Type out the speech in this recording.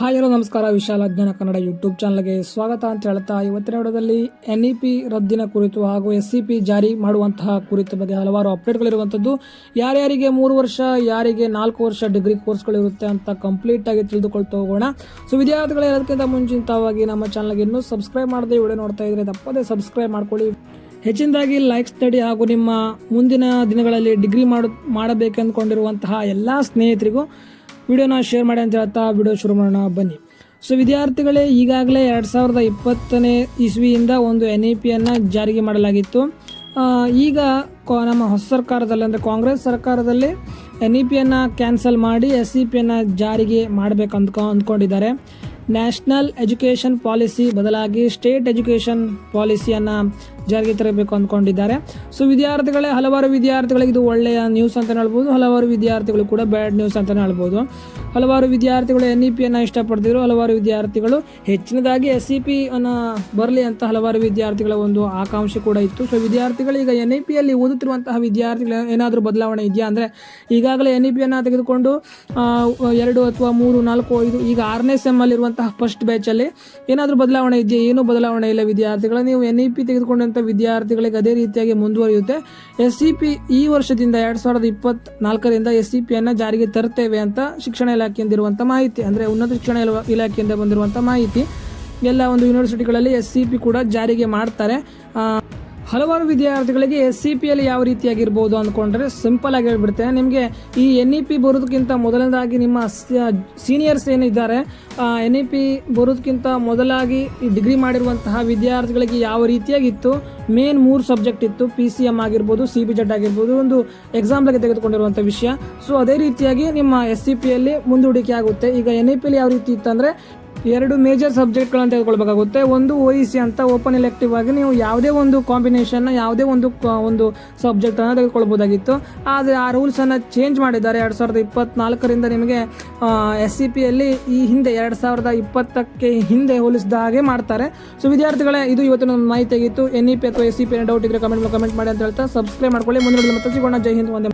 Hi hello, ನಮಸ್ಕಾರ. ವಿಶಾಲ ಅಜ್ಞಾನ ಕನ್ನಡ ಯೂಟ್ಯೂಬ್ ಚಾನಲ್ಗೆ ಸ್ವಾಗತ ಅಂತ ಹೇಳ್ತಾ ಇವತ್ತಿನ ವಿಡಿಯೋದಲ್ಲಿ ಎನ್ ಇ ಪಿ ರದ್ದಿನ ಕುರಿತು ಹಾಗೂ ಎಸ್ ಸಿ ಪಿ ಜಾರಿ ಮಾಡುವಂತಹ ಕುರಿತ ಬಗ್ಗೆ ಹಲವಾರು ಅಪ್ಡೇಟ್ಗಳಿರುವಂಥದ್ದು. ಯಾರ್ಯಾರಿಗೆ ಮೂರು ವರ್ಷ, ಯಾರಿಗೆ ನಾಲ್ಕು ವರ್ಷ ಡಿಗ್ರಿ ಕೋರ್ಸ್ಗಳಿರುತ್ತೆ ಅಂತ ಕಂಪ್ಲೀಟ್ ಆಗಿ ತಿಳಿದುಕೊಳ್ತಾ ಹೋಗೋಣ. ಸೊ, ವಿದ್ಯಾರ್ಥಿಗಳು ಅದಕ್ಕಿಂತ ಮುಂಚಿತವಾಗಿ ನಮ್ಮ ಚಾನಲ್ಗೆ ಇನ್ನೂ ಸಬ್ಸ್ಕ್ರೈಬ್ ಮಾಡದೆ ವಿಡಿಯೋ ನೋಡ್ತಾ ಇದ್ರೆ ತಪ್ಪದೇ ಸಬ್ಸ್ಕ್ರೈಬ್ ಮಾಡ್ಕೊಳ್ಳಿ. ಹೆಚ್ಚಿನದಾಗಿ ಲೈಕ್ ಸ್ಟಡಿ ಹಾಗೂ ನಿಮ್ಮ ಮುಂದಿನ ದಿನಗಳಲ್ಲಿ ಡಿಗ್ರಿ ಮಾಡು, ಮಾಡಬೇಕೆಂದುಕೊಂಡಿರುವಂತಹ ಎಲ್ಲ ಸ್ನೇಹಿತರಿಗೂ ವಿಡಿಯೋನ ಶೇರ್ ಮಾಡಿ ಅಂತ ಹೇಳ್ತಾ ವಿಡಿಯೋ ಶುರು ಮಾಡೋಣ, ಬನ್ನಿ. ಸೊ ವಿದ್ಯಾರ್ಥಿಗಳೇ, ಈಗಾಗಲೇ ಎರಡು ಸಾವಿರದ ಇಪ್ಪತ್ತನೇ ಇಸ್ವಿಯಿಂದ ಒಂದು ಎನ್ ಇ ಪಿಯನ್ನು ಜಾರಿಗೆ ಮಾಡಲಾಗಿತ್ತು. ಈಗ ನಮ್ಮ ಹೊಸ ಸರ್ಕಾರದಲ್ಲಿ, ಅಂದರೆ ಕಾಂಗ್ರೆಸ್ ಸರ್ಕಾರದಲ್ಲಿ ಎನ್ ಇ ಪಿಯನ್ನು ಕ್ಯಾನ್ಸಲ್ ಮಾಡಿ ಎಸ್ ಇ ಪಿಯನ್ನು ಜಾರಿಗೆ ಮಾಡಬೇಕು ಅಂದ್ಕೊ, ಅಂದ್ಕೊಂಡಿದ್ದಾರೆ. ನ್ಯಾಷನಲ್ ಎಜುಕೇಷನ್ ಪಾಲಿಸಿ ಬದಲಾಗಿ ಸ್ಟೇಟ್ ಎಜುಕೇಷನ್ ಪಾಲಿಸಿಯನ್ನು ಜಾರಿಗೆ ತರಬೇಕು ಅಂದ್ಕೊಂಡಿದ್ದಾರೆ. ಸೊ ವಿದ್ಯಾರ್ಥಿಗಳೇ, ಹಲವಾರು ವಿದ್ಯಾರ್ಥಿಗಳಿಗೆ ಇದು ಒಳ್ಳೆಯ ನ್ಯೂಸ್ ಅಂತ ಹೇಳ್ಬೋದು. ಹಲವಾರು ವಿದ್ಯಾರ್ಥಿಗಳು ಕೂಡ ಬ್ಯಾಡ್ ನ್ಯೂಸ್ ಅಂತಲೇ ಹೇಳ್ಬೋದು. ಹಲವಾರು ವಿದ್ಯಾರ್ಥಿಗಳು ಎನ್ ಇ ಪಿಯನ್ನು ಇಷ್ಟಪಡ್ತಿದ್ರು. ಹಲವಾರು ವಿದ್ಯಾರ್ಥಿಗಳು ಹೆಚ್ಚಿನದಾಗಿ ಎಸ್ ಇ ಪಿ ಅನ್ನು ಬರಲಿ ಅಂತ ಹಲವಾರು ವಿದ್ಯಾರ್ಥಿಗಳ ಒಂದು ಆಕಾಂಕ್ಷೆ ಕೂಡ ಇತ್ತು. ಸೊ ವಿದ್ಯಾರ್ಥಿಗಳು ಈಗ ಎನ್ ಇ ಪಿಯಲ್ಲಿ ಓದುತ್ತಿರುವಂತಹ ವಿದ್ಯಾರ್ಥಿಗಳ ಏನಾದರೂ ಬದಲಾವಣೆ ಇದೆಯಾ? ಅಂದರೆ ಈಗಾಗಲೇ ಎನ್ ಇ ಪಿಯನ್ನು ತೆಗೆದುಕೊಂಡು ಎರಡು ಅಥವಾ ಮೂರು, ನಾಲ್ಕು, ಐದು, ಈಗ ಆರನೇ ಸೆಮ್ಮಲ್ಲಿರುವಂತಹ ಫಸ್ಟ್ ಬ್ಯಾಚಲ್ಲಿ ಏನಾದರೂ ಬದಲಾವಣೆ ಇದೆಯಾ? ಏನೂ ಬದಲಾವಣೆ ಇಲ್ಲ ವಿದ್ಯಾರ್ಥಿಗಳು. ನೀವು ಎನ್ ಇ ಪಿ ತೆಗೆದುಕೊಂಡಂಥ ವಿದ್ಯಾರ್ಥಿಗಳಿಗೆ ಅದೇ ರೀತಿಯಾಗಿ ಮುಂದುವರಿಯುತ್ತೆ. ಎಸ್ ಸಿ ಪಿ ಈ ವರ್ಷದಿಂದ ಎರಡು ಸಾವಿರದ ಇಪ್ಪತ್ನಾಲ್ಕರಿಂದ ಎಸ್ ಸಿ ಪಿಯನ್ನು ಜಾರಿಗೆ ತರ್ತೇವೆ ಅಂತ ಶಿಕ್ಷಣ ಇಲಾಖೆಯಿಂದ ಇರುವಂಥ ಮಾಹಿತಿ, ಅಂದರೆ ಉನ್ನತ ಶಿಕ್ಷಣ ಇಲ- ಇಲಾಖೆಯಿಂದ ಬಂದಿರುವಂಥ ಮಾಹಿತಿ. ಎಲ್ಲ ಒಂದು ಯೂನಿವರ್ಸಿಟಿಗಳಲ್ಲಿ ಎಸ್ ಸಿ ಪಿ ಕೂಡ ಜಾರಿಗೆ ಮಾಡ್ತಾರೆ. ಹಲವಾರು ವಿದ್ಯಾರ್ಥಿಗಳಿಗೆ ಎಸ್ ಸಿ ಪಿ ಅಲ್ಲಿ ಯಾವ ರೀತಿಯಾಗಿರ್ಬೋದು ಅಂದ್ಕೊಂಡ್ರೆ ಸಿಂಪಲ್ ಆಗಿ ಹೇಳ್ಬಿಡ್ತೇನೆ. ನಿಮಗೆ ಈ ಎನ್ ಇ ಪಿ ಬರೋದಕ್ಕಿಂತ ಮೊದಲನೇದಾಗಿ ನಿಮ್ಮ ಸೀನಿಯರ್ಸ್ ಏನಿದ್ದಾರೆ ಎನ್ ಇ ಪಿ ಬರೋದಕ್ಕಿಂತ ಮೊದಲಾಗಿ ಈ ಡಿಗ್ರಿ ಮಾಡಿರುವಂತಹ ವಿದ್ಯಾರ್ಥಿಗಳಿಗೆ ಯಾವ ರೀತಿಯಾಗಿತ್ತು? ಮೇನ್ ಮೂರು ಸಬ್ಜೆಕ್ಟ್ ಇತ್ತು ಪಿ ಸಿ ಎಂ ಆಗಿರ್ಬೋದು ಸಿ ಬಿ ಜೆಡ್ ಆಗಿರ್ಬೋದು, ಒಂದು ಎಕ್ಸಾಂಪಲ್ಗೆ ತೆಗೆದುಕೊಂಡಿರುವಂಥ ವಿಷಯ. ಸೊ ಅದೇ ರೀತಿಯಾಗಿ ನಿಮ್ಮ ಎಸ್ ಸಿ ಪಿಯಲ್ಲಿ ಮುಂದೂಡಿಕೆ ಆಗುತ್ತೆ. ಈಗ ಎನ್ ಇ ಪಿಯಲ್ಲಿ ಯಾವ ರೀತಿ ಇತ್ತಂದರೆ ಎರಡು ಮೇಜರ್ ಸಬ್ಜೆಕ್ಟ್ಗಳನ್ನು ತೆಗೆದುಕೊಳ್ಬೇಕಾಗುತ್ತೆ. ಒಂದು ಒ ಇ ಸಿ ಅಂತ ಓಪನ್ ಎಲೆಕ್ಟಿವ್ ಆಗಿ ನೀವು ಯಾವುದೇ ಒಂದು ಕಾಂಬಿನೇಷನ್ನ ಯಾವುದೇ ಒಂದು ಒಂದು ಸಬ್ಜೆಕ್ಟನ್ನು ತೆಗೆದುಕೊಳ್ಬೋದಾಗಿತ್ತು. ಆದರೆ ಆ ರೂಲ್ಸನ್ನು ಚೇಂಜ್ ಮಾಡಿದ್ದಾರೆ. ಎರಡು ಸಾವಿರದ ಇಪ್ಪತ್ತ್ನಾಲ್ಕರಿಂದ ನಿಮಗೆ ಎಸ್ ಸಿ ಪಿಯಲ್ಲಿ ಈ ಹಿಂದೆ, ಎರಡು ಸಾವಿರದ ಇಪ್ಪತ್ತಕ್ಕೆ ಹಿಂದೆ ಹೋಲಿಸಿದ ಹಾಗೆ ಮಾಡ್ತಾರೆ. ಸೊ ವಿದ್ಯಾರ್ಥಿಗಳೇ, ಇದು ಇವತ್ತಿನ ಮಾಹಿತಿ ಆಗಿತ್ತು ಎನ್ ಇ ಪಿ ಅಥವಾ ಎಸ್ ಸಿ ಪಿ ಡೌಟ್ ಇದ್ರೆ ಕಮೆಂಟ್ ಕಮೆಂಟ್ ಮಾಡಿ ಅಂತ ಹೇಳ್ತಾ ಸಬ್ಸ್ಕ್ರೈಬ್ ಮಾಡ್ಕೊಳ್ಳಿ. ಮುಂದಿನ ಮತ್ತೆ ಸಿಗೋಣ. ಜೈ ಹಿಂದ್ ಒಂದೇ